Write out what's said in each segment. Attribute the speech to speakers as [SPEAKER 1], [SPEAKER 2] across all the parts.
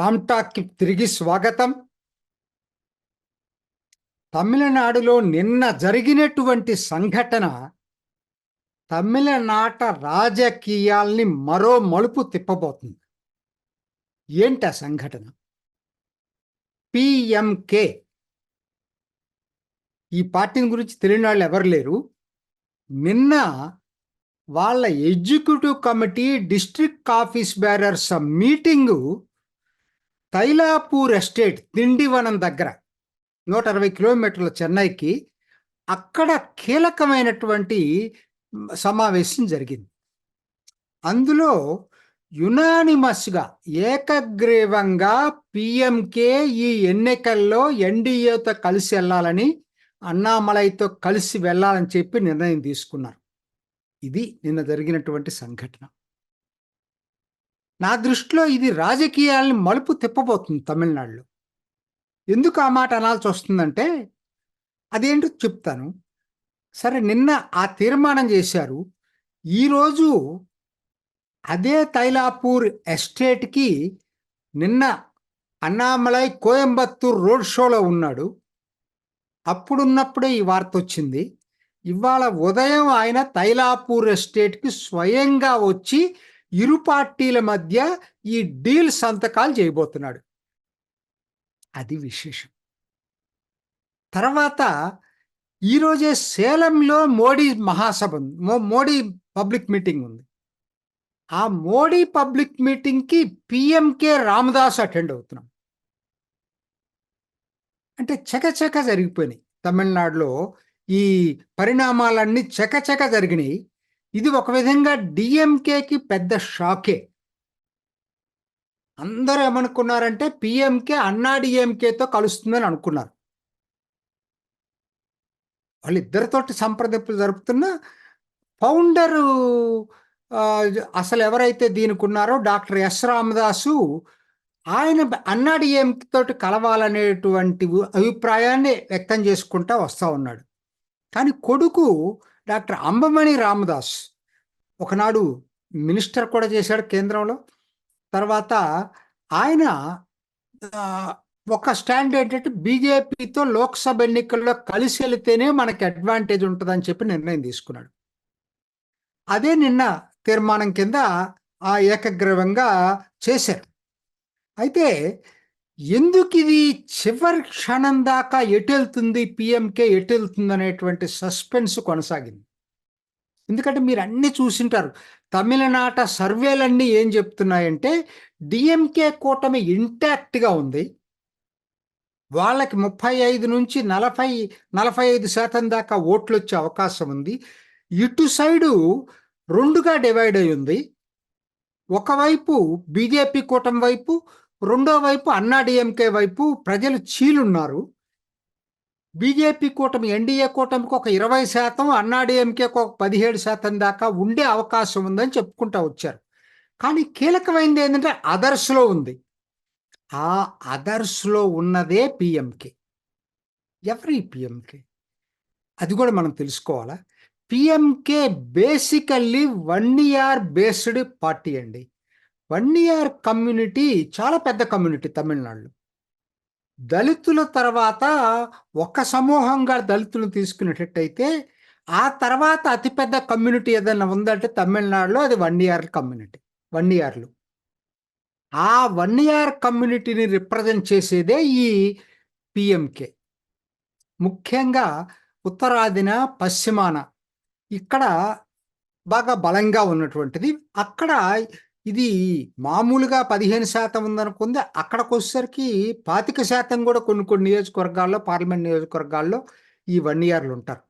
[SPEAKER 1] రామ్టాక్కి తిరిగి స్వాగతం. తమిళనాడులో నిన్న జరిగినటువంటి సంఘటన తమిళనాట రాజకీయాల్ని మరో మలుపు తిప్పబోతుంది. ఏంటి ఆ సంఘటన? పిఎంకే. ఈ పార్టీని గురించి తెలియని వాళ్ళు ఎవరు లేరు. నిన్న వాళ్ళ executive committee district office bearers meeting Tailapur estate Tindivanam దగ్గర నూట అరవై కిలోమీటర్ల చెన్నైకి అక్కడ కీలకమైనటువంటి సమావేశం జరిగింది. అందులో యునానిమస్గా ఏకగ్రీవంగా పిఎంకే ఈ ఎన్నికల్లో ఎన్డీఏతో కలిసి వెళ్ళాలని అన్నామలైతో కలిసి వెళ్ళాలని చెప్పి నిర్ణయం తీసుకున్నారు. ఇది నిన్న జరిగినటువంటి సంఘటన. నా దృష్టిలో ఇది రాజకీయాలని మలుపు తిప్పబోతుంది తమిళనాడులో. ఎందుకు ఆ మాట అనాల్సి వస్తుందంటే అదేంటో చెప్తాను. సరే నిన్న ఆ తీర్మానం చేశారు. ఈరోజు అదే తైలాపూర్ ఎస్టేట్కి నిన్న అన్నామలై కోయంబత్తూర్ రోడ్ షోలో ఉన్నాడు. అప్పుడున్నప్పుడే ఈ వార్త వచ్చింది. ఇవాళ ఉదయం ఆయన తైలాపూర్ ఎస్టేట్కి స్వయంగా వచ్చి ఇరు పార్టీల మధ్య ఈ డీల్ సంతకాలు చేయబోతున్నాడు. అది విశేషం. తర్వాత ఈరోజే సేలంలో మోడీ మహాసభ ఉంది. మోడీ పబ్లిక్ మీటింగ్ ఉంది. ఆ మోడీ పబ్లిక్ మీటింగ్కి పిఎంకే రామదాస్ అటెండ్ అవుతున్నాం. అంటే చకచక జరిగిపోయినాయి. తమిళనాడులో ఈ పరిణామాలన్నీ చకచక జరిగినాయి. ఇది ఒక విధంగా డిఎంకేకి పెద్ద షాకే. అందరూ ఏమనుకున్నారంటే పిఎంకే అన్నా డిఎంకేతో కలుస్తుందని అనుకున్నారు. వాళ్ళిద్దరితోటి సంప్రదింపులు జరుపుతున్న ఫౌండరు అసలు ఎవరైతే దీనికి ఉన్నారో డాక్టర్ ఎస్ రామదాసు ఆయన అన్నాడు తోటి కలవాలనేటువంటి అభిప్రాయాన్ని వ్యక్తం చేసుకుంటా వస్తూ ఉన్నాడు. కానీ కొడుకు డాక్టర్ అంబమణి రామదాస్ ఒకనాడు మినిస్టర్ కూడా చేశాడు కేంద్రంలో. తర్వాత ఆయన ఒక స్టాండ్ ఏంటంటే బీజేపీతో లోక్సభ ఎన్నికల్లో కలిసి వెళితేనే మనకి అడ్వాంటేజ్ ఉంటుందని చెప్పి నిర్ణయం తీసుకున్నాడు. అదే నిన్న తీర్మానం కింద ఆ ఏకగ్రీవంగా చేశారు. అయితే ఎందుకు ఇది చివరి క్షణం దాకా ఎటు వెళ్తుంది పిఎంకే ఎటు వెళ్తుంది అనేటువంటి సస్పెన్స్ కొనసాగింది. ఎందుకంటే మీరు అన్నీ చూసింటారు. తమిళనాట సర్వేలన్నీ ఏం చెప్తున్నాయంటే డిఎంకే కూటమి ఇంటాక్ట్గా ఉంది. వాళ్ళకి ముప్పై ఐదు నుంచి నలభై నలభై ఐదు శాతం దాకా ఓట్లు వచ్చే అవకాశం ఉంది. ఇటు సైడు రెండుగా డివైడ్ అయి ఉంది ఒకవైపు బీజేపీ కూటమి వైపు రెండో వైపు అన్నాడిఎంకే వైపు ప్రజలు చీలున్నారు. బీజేపీ కూటమి ఎన్డీఏ కూటమికి ఒక ఇరవై శాతం అన్నాడీఎంకేకి ఒక పదిహేడు శాతం దాకా ఉండే అవకాశం ఉందని చెప్పుకుంటా వచ్చారు. కానీ కీలకమైనది ఏంటంటే అదర్స్లో ఉంది. ఆ అదర్స్లో ఉన్నదే పిఎంకే. ఎవరి పిఎంకే? అది కూడా మనం తెలుసుకోవాలా? PMK basically Vanniyar based party అండి. వన్ ఇయర్ కమ్యూనిటీ చాలా పెద్ద కమ్యూనిటీ తమిళనాడులో. దళితుల తర్వాత ఒక సమూహంగా దళితులను తీసుకునేటట్టయితే ఆ తర్వాత అతిపెద్ద కమ్యూనిటీ ఏదైనా ఉందంటే తమిళనాడులో అది వన్ ఇయర్ కమ్యూనిటీ వన్ ఇయర్లు ఆ వన్ ఇయర్ కమ్యూనిటీని రిప్రజెంట్ చేసేదే ఈ పిఎంకే ముఖ్యంగా ఉత్తరాదిన పశ్చిమాన. ఇక్కడ బాగా బలంగా ఉన్నటువంటిది. అక్కడ ఇది మామూలుగా పదిహేను శాతం ఉందనుకుంది. అక్కడికి వచ్చేసరికి పాతిక శాతం కూడా కొన్ని కొన్ని నియోజకవర్గాల్లో పార్లమెంట్ నియోజకవర్గాల్లో ఈ వన్ ఇయర్లు ఉంటారు.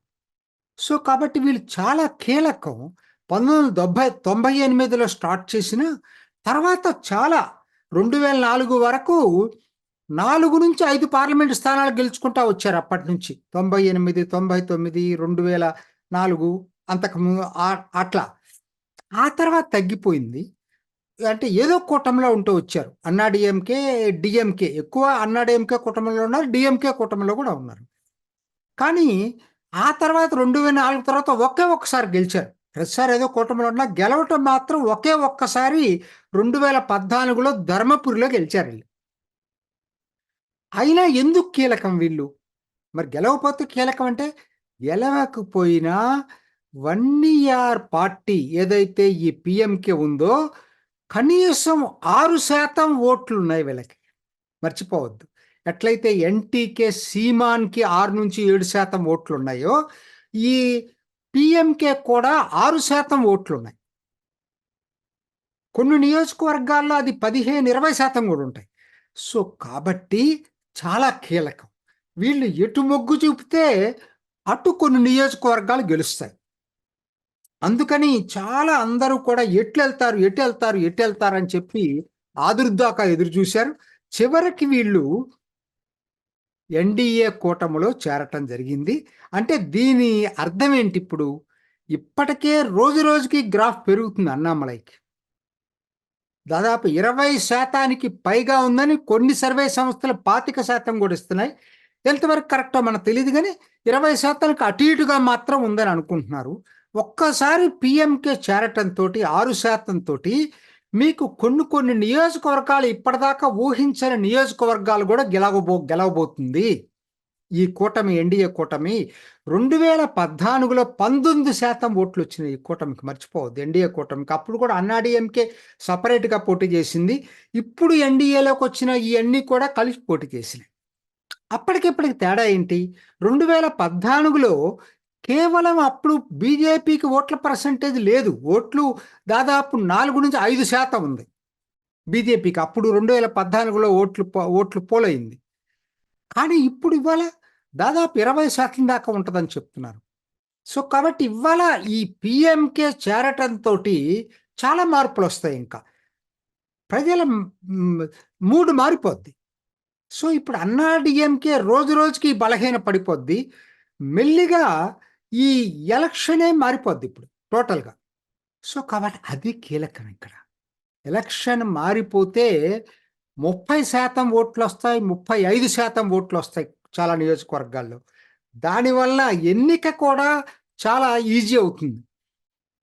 [SPEAKER 1] సో కాబట్టి వీళ్ళు చాలా కీలకం. పంతొమ్మిది వందల డెబ్బై తొంభై ఎనిమిదిలో స్టార్ట్ చేసిన తర్వాత చాలా రెండు వేల నాలుగు వరకు నాలుగు నుంచి ఐదు పార్లమెంట్ స్థానాలు గెలుచుకుంటా వచ్చారు అప్పటి నుంచి. తొంభై ఎనిమిది తొంభై తొమ్మిది రెండు వేల నాలుగు అంతకు అట్లా. ఆ తర్వాత తగ్గిపోయింది. అంటే ఏదో కూటమిలో ఉంటూ వచ్చారు. అన్నాడీఎంకే డిఎంకే ఎక్కువ అన్నాడీఎంకే కూటమిలో ఉన్నారు డిఎంకే కూటమిలో కూడా ఉన్నారు. కానీ ఆ తర్వాత రెండు వేల నాలుగు తర్వాత ఒకే ఒక్కసారి గెలిచారు. ప్రతిసారి ఏదో కూటమిలో ఉన్నా గెలవటం మాత్రం ఒకే ఒక్కసారి రెండు వేల పద్నాలుగులో ధర్మపురిలో గెలిచారు వీళ్ళు. అయినా ఎందుకు కీలకం వీళ్ళు? మరి గెలవపోతే కీలకం అంటే గెలవకపోయినా వన్ ఇయర్ పార్టీ ఏదైతే ఈ పిఎంకే ఉందో కనీసం ఆరు శాతం ఓట్లు ఉన్నాయి వీళ్ళకి. మర్చిపోవద్దు. ఎట్లయితే ఎన్టీకే సీమాన్కి ఆరు నుంచి ఏడు శాతం ఓట్లు ఉన్నాయో ఈ పిఎంకే కూడా ఆరు శాతం ఓట్లు ఉన్నాయి. కొన్ని నియోజకవర్గాల్లో అది పదిహేను ఇరవై శాతం కూడా ఉంటాయి. సో కాబట్టి చాలా కీలకం. వీళ్ళు ఎటు మొగ్గు చూపితే అటు కొన్ని నియోజకవర్గాలు గెలుస్తాయి. అందుకని చాలా అందరూ కూడా ఎట్లు వెళ్తారు ఎటు వెళ్తారు ఎటు వెళ్తారు అని చెప్పి ఆదుర్దాకా ఎదురు చూశారు. చివరికి వీళ్ళు ఎన్డీఏ కూటమిలో చేరటం జరిగింది. అంటే దీని అర్థం ఏంటి ఇప్పుడు? ఇప్పటికే రోజు రోజుకి గ్రాఫ్ పెరుగుతుంది అన్నామలైకి. దాదాపు ఇరవై శాతానికి పైగా ఉందని కొన్ని సర్వే సంస్థలు పాతిక శాతం కూడా ఇస్తున్నాయి. ఎంతవరకు కరెక్టో మనకు తెలియదు కానీ ఇరవై శాతానికి అటు ఇటుగా మాత్రం ఉందని అనుకుంటున్నారు. ఒక్కసారి పిఎంకే చేరటంతో ఆరు శాతంతో మీకు కొన్ని కొన్ని నియోజకవర్గాలు ఇప్పటిదాకా ఊహించని నియోజకవర్గాలు కూడా గెలవబో గెలవబోతుంది. ఈ కూటమి ఎన్డీఏ కూటమి రెండు వేల పద్నాలుగులో పంతొమ్మిది శాతం ఓట్లు వచ్చినాయి ఈ కూటమికి మర్చిపోవద్దు. ఎన్డీఏ కూటమికి అప్పుడు కూడా అన్నాడీఎంకే సపరేట్గా పోటీ చేసింది. ఇప్పుడు ఎన్డీఏలోకి వచ్చిన ఈ కూడా కలిసి పోటీ చేసినాయి. అప్పటికిప్పటికి తేడా ఏంటి? రెండు వేల పద్నాలుగులో కేవలం అప్పుడు బీజేపీకి ఓట్ల పర్సంటేజ్ లేదు. ఓట్లు దాదాపు నాలుగు నుంచి ఐదు శాతం ఉంది. బీజేపీకి అప్పుడు రెండు వేల పద్నాలుగులో ఓట్లు ఓట్లు పోలైంది కానీ ఇప్పుడు ఇవాళ దాదాపు ఇరవై శాతం దాకా ఉంటుందని చెప్తున్నారు. సో కాబట్టి ఇవాళ ఈ పిఎంకే చేరటంతో చాలా మార్పులు వస్తాయి ఇంకా. ప్రజల మూడు మారిపోద్ది. సో ఇప్పుడు అన్నా డిఎంకే రోజు రోజుకి బలహీన పడిపోద్ది మెల్లిగా ఈ ఎలక్షనే మారిపోద్ది ఇప్పుడు టోటల్గా. సో కాబట్టి అది కీలకం ఇక్కడ. ఎలక్షన్ మారిపోతే ముప్పై శాతం ఓట్లు వస్తాయి ముప్పై ఐదు శాతం ఓట్లు వస్తాయి చాలా నియోజకవర్గాల్లో. దానివల్ల ఎన్నిక కూడా చాలా ఈజీ అవుతుంది.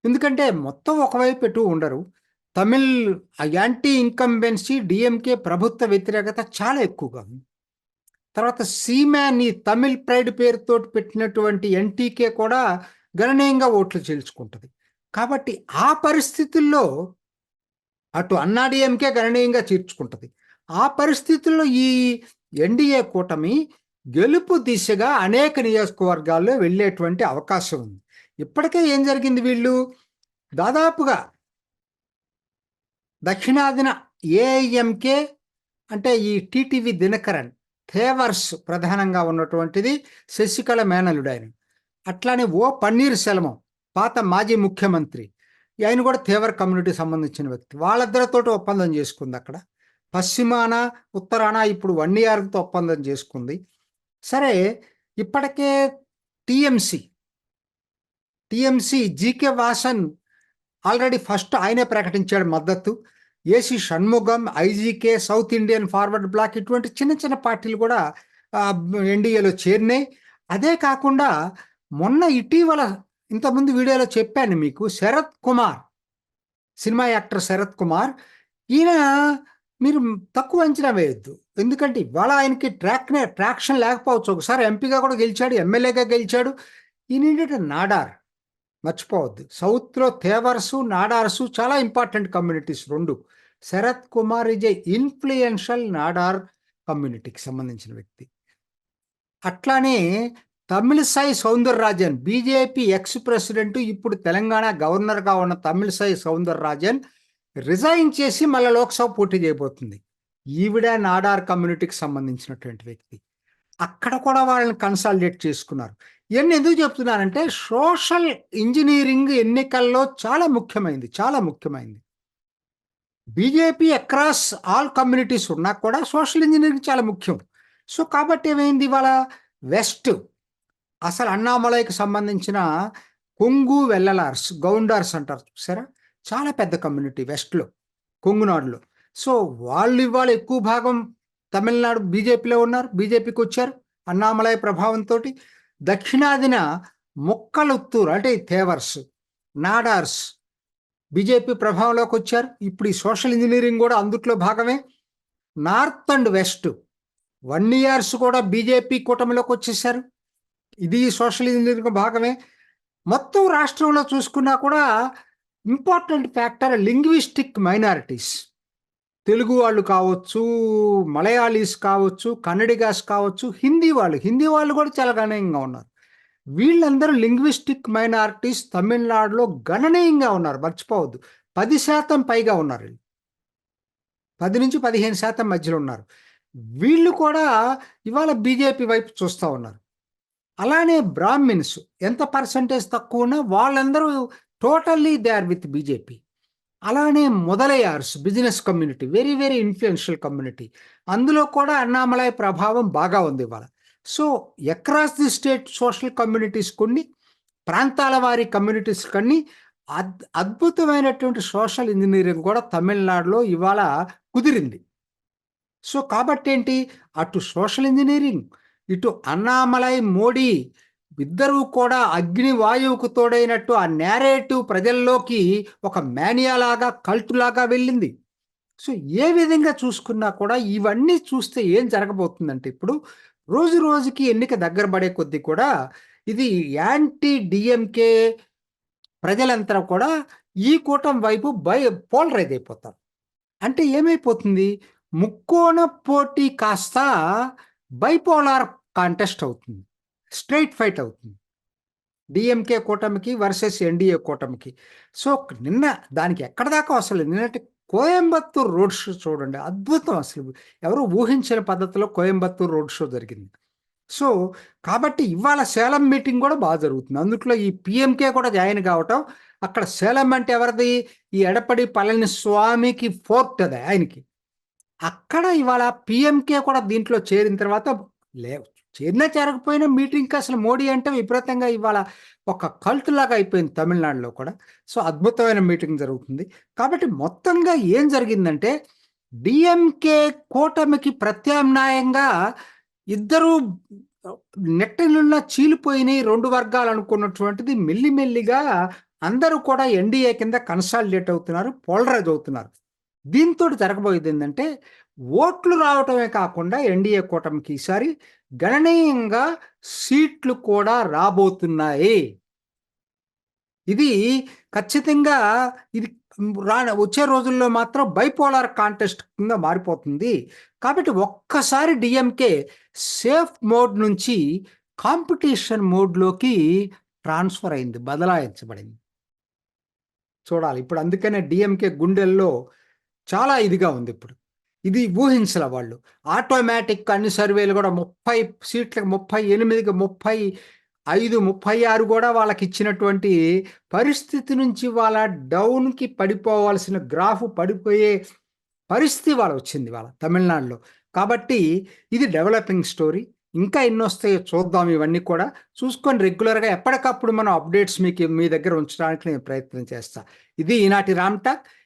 [SPEAKER 1] ఎందుకంటే మొత్తం ఒకవైపు ఎటు ఉండరు. తమిళ్ యాంటీ ఇన్కంబెన్సీ డిఎంకే ప్రభుత్వ వ్యతిరేకత చాలా ఎక్కువగా ఉంది. తర్వాత సీమాన్ ఈ తమిళ్ ప్రైడ్ పేరుతో పెట్టినటువంటి ఎన్టీకే కూడా గణనీయంగా ఓట్లు చేల్చుకుంటుంది. కాబట్టి ఆ పరిస్థితుల్లో అటు అన్నాడీఎంకే గణనీయంగా చేర్చుకుంటుంది. ఆ పరిస్థితుల్లో ఈ ఎన్డీఏ కూటమి గెలుపు దిశగా అనేక నియోజకవర్గాల్లో వెళ్ళేటువంటి అవకాశం ఉంది. ఇప్పటికే ఏం జరిగింది వీళ్ళు? దాదాపుగా దక్షిణాదిన ఏఐఎంకే అంటే ఈ టీటీవీ దినకరన్ థేవర్స్ ప్రధానంగా ఉన్నటువంటిది శశికళ మేనలుడు ఆయన అట్లానే ఓ పన్నీర్ సెల్వం పాత మాజీ ముఖ్యమంత్రి. ఆయన కూడా థేవర్ కమ్యూనిటీ సంబంధించిన వ్యక్తి. వాళ్ళిద్దరితో ఒప్పందం చేసుకుంది అక్కడ. పశ్చిమాన ఉత్తరాన ఇప్పుడు వన్ ఇయర్తో ఒప్పందం చేసుకుంది. సరే ఇప్పటికే TMC. TMC GK Vasan already first ఆయనే ప్రకటించాడు మద్దతు. AC Shanmugam IJK South Indian Forward Bloc ఇటువంటి చిన్న చిన్న పార్టీలు కూడా ఎన్డీఏలో చేరినాయి. అదే కాకుండా మొన్న ఇటీవల ఇంతకుముందు వీడియోలో చెప్పాను మీకు శరత్ కుమార్ సినిమా యాక్టర్ శరత్ కుమార్ ఈయన మీరు తక్కువ అంచనా వేయొద్దు. ఎందుకంటే ఇవాళ ఆయనకి ట్రాక్ ట్రాక్షన్ లేకపోవచ్చు. ఒకసారి ఎంపీగా కూడా గెలిచాడు ఎమ్మెల్యేగా గెలిచాడు. ఈయన నాడార్. మర్చిపోవద్దు. సౌత్లో తేవర్సు నాడార్సు చాలా ఇంపార్టెంట్ కమ్యూనిటీస్ రెండు. Sarath Kumar is a influential Nadar కమ్యూనిటీకి సంబంధించిన వ్యక్తి. అట్లానే Tamilisai Soundararajan BJP ex president ఇప్పుడు తెలంగాణ గవర్నర్గా ఉన్న తమిళసాయి సౌందరరాజన్ రిజైన్ చేసి మళ్ళీ లోక్సభ పోటీ చేయబోతుంది. ఈవిడ నాడార్ కమ్యూనిటీకి సంబంధించినటువంటి వ్యక్తి. అక్కడ కూడా వాళ్ళని కన్సాలిడేట్ చేసుకున్నారు. ఇవన్నీ ఎందుకు చెప్తున్నానంటే సోషల్ ఇంజనీరింగ్ ఎన్నికల్లో చాలా ముఖ్యమైంది చాలా ముఖ్యమైంది. బీజేపీ అక్రాస్ ఆల్ కమ్యూనిటీస్ ఉన్నా కూడా సోషల్ ఇంజనీరింగ్ చాలా ముఖ్యం. సో కాబట్టి ఏమైంది ఇవాళ? వెస్ట్ అసలు అన్నామలైకి సంబంధించిన కొంగు వెల్లలార్స్ గౌండార్స్ అంటారు చూసారా? చాలా పెద్ద కమ్యూనిటీ వెస్ట్లో కొంగునాడులో. సో వాళ్ళు ఇవాళ ఎక్కువ భాగం తమిళనాడు బీజేపీలో ఉన్నారు బీజేపీకి వచ్చారు అన్నామలై ప్రభావంతో దక్షిణాదిన ముక్కలుత్తూరు అంటే తేవర్స్ నాడార్స్ బీజేపీ ప్రభావంలోకి వచ్చారు. ఇప్పుడు ఈ సోషల్ ఇంజనీరింగ్ కూడా అందుట్లో భాగమే. North and west one years కూడా బీజేపీ కూటమిలోకి వచ్చేసారు. ఇది సోషల్ ఇంజనీరింగ్ భాగమే. మొత్తం రాష్ట్రంలో చూసుకున్నా కూడా important factor linguistic minorities. Telugu వాళ్ళు కావచ్చు మలయాళీస్ కావచ్చు కన్నడిగాస్ కావచ్చు హిందీ వాళ్ళు హిందీ వాళ్ళు కూడా చాలా గణనీయంగా ఉన్నారు. వీళ్ళందరూ లింగ్విస్టిక్ మైనారిటీస్ తమిళనాడులో గణనీయంగా ఉన్నారు మర్చిపోవద్దు. పది శాతం పైగా ఉన్నారు పది నుంచి పదిహేను శాతం మధ్యలో ఉన్నారు. వీళ్ళు కూడా ఇవాళ బీజేపీ వైపు చూస్తూ ఉన్నారు. అలానే బ్రాహ్మిన్స్ ఎంత పర్సంటేజ్ తక్కువ ఉన్నా వాళ్ళందరూ totally they are with BJP. అలానే Mudaliars business community very very influential community. అందులో కూడా అన్నామలై ప్రభావం బాగా ఉంది ఇవాళ. So across the state social communities కొన్ని ప్రాంతాల వారి కమ్యూనిటీస్ కొన్ని అద్ అద్భుతమైనటువంటి సోషల్ ఇంజనీరింగ్ కూడా తమిళనాడులో ఇవాళ కుదిరింది. సో కాబట్టి ఏంటి అటు సోషల్ ఇంజనీరింగ్ ఇటు అన్నామలై మోడీ ఇద్దరూ కూడా అగ్ని వాయువుకు తోడైనట్టు ఆ నేరేటివ్ ప్రజల్లోకి ఒక మేనియాలాగా లాగా లాగా వెళ్ళింది. సో ఏ విధంగా చూసుకున్నా కూడా ఇవన్నీ చూస్తే ఏం జరగబోతుందంటే ఇప్పుడు రోజు రోజుకి ఎన్నిక దగ్గర పడే కొద్దీ కూడా ఇది యాంటీ డిఎంకే ప్రజలంతా కూడా ఈ కూటం వైపు బై పోలరైజ్ అయిపోతారు. అంటే ఏమైపోతుంది? ముక్కోణ పోటీ కాస్త బైపోలార్ కాంటెస్ట్ అవుతుంది. స్ట్రైట్ ఫైట్ అవుతుంది. డిఎంకే కూటమికి వర్సెస్ ఎన్డీఏ కూటమికి. సో నిన్న దానికి ఎక్కడ దాకా అసలు నిన్నటి కోయంబత్తూర్ రోడ్ షో చూడండి అద్భుతం అసలు. ఎవరు ఊహించిన పద్ధతిలో కోయంబత్తూర్ రోడ్ షో జరిగింది. సో కాబట్టి ఇవాళ సేలం మీటింగ్ కూడా బాగా జరుగుతుంది. అందుట్లో ఈ పిఎంకే కూడా జాయిన్ కావటం అక్కడ సేలం అంటే ఎవరిది? ఈ ఎడపడి పళనిస్వామికి ఫోర్ట్ అది ఆయనకి. అక్కడ ఇవాళ పిఎంకే కూడా దీంట్లో చేరిన తర్వాత లే చేరినా చేరకపోయినా మీటింగ్కి అసలు మోడీ అంటే విపరీతంగా ఇవాళ ఒక కల్ట్ లాగా అయిపోయింది తమిళనాడులో కూడా. సో అద్భుతమైన మీటింగ్ జరుగుతుంది. కాబట్టి మొత్తంగా ఏం జరిగిందంటే డిఎంకే కూటమికి ప్రత్యామ్నాయంగా ఇద్దరు నెట్టనున్న చీలిపోయినాయి రెండు వర్గాలు అనుకున్నటువంటిది మెల్లిమెల్లిగా అందరూ కూడా ఎన్డీఏ కింద కన్సాలిడేట్ అవుతున్నారు పోలరైజ్ అవుతున్నారు. దీంతో జరగబోయేది ఏంటంటే ఓట్లు రావటమే కాకుండా ఎన్డీఏ కూటమికి ఈసారి గణనీయంగా సీట్లు కూడా రాబోతున్నాయి. ఇది ఖచ్చితంగా ఇది రా వచ్చే రోజుల్లో మాత్రం బైపోలార్ కాంటెస్ట్ కింద మారిపోతుంది. కాబట్టి ఒక్కసారి డిఎంకే సేఫ్ మోడ్ నుంచి కాంపిటీషన్ మోడ్లోకి ట్రాన్స్ఫర్ అయింది బదలాయించబడింది. చూడాలి ఇప్పుడు అందుకనే డిఎంకే గుండెల్లో చాలా ఇదిగా ఉంది ఇప్పుడు. ఇది ఊహించల వాళ్ళు. ఆటోమేటిక్ అన్ని సర్వేలు కూడా ముప్పై సీట్లకు ముప్పై ఎనిమిదికి ముప్పై ఐదు ముప్పై ఆరు కూడా వాళ్ళకి ఇచ్చినటువంటి పరిస్థితి నుంచి వాళ్ళ డౌన్కి పడిపోవాల్సిన గ్రాఫ్ పడిపోయే పరిస్థితి వాళ్ళ వచ్చింది వాళ్ళ తమిళనాడులో. కాబట్టి ఇది డెవలపింగ్ స్టోరీ ఇంకా ఎన్ని వస్తాయో చూద్దాం ఇవన్నీ కూడా. చూసుకొని రెగ్యులర్గా ఎప్పటికప్పుడు మనం అప్డేట్స్ మీకు మీ దగ్గర ఉంచడానికి నేను ప్రయత్నం చేస్తాను ఇది ఈనాటి రామ్ టాక్.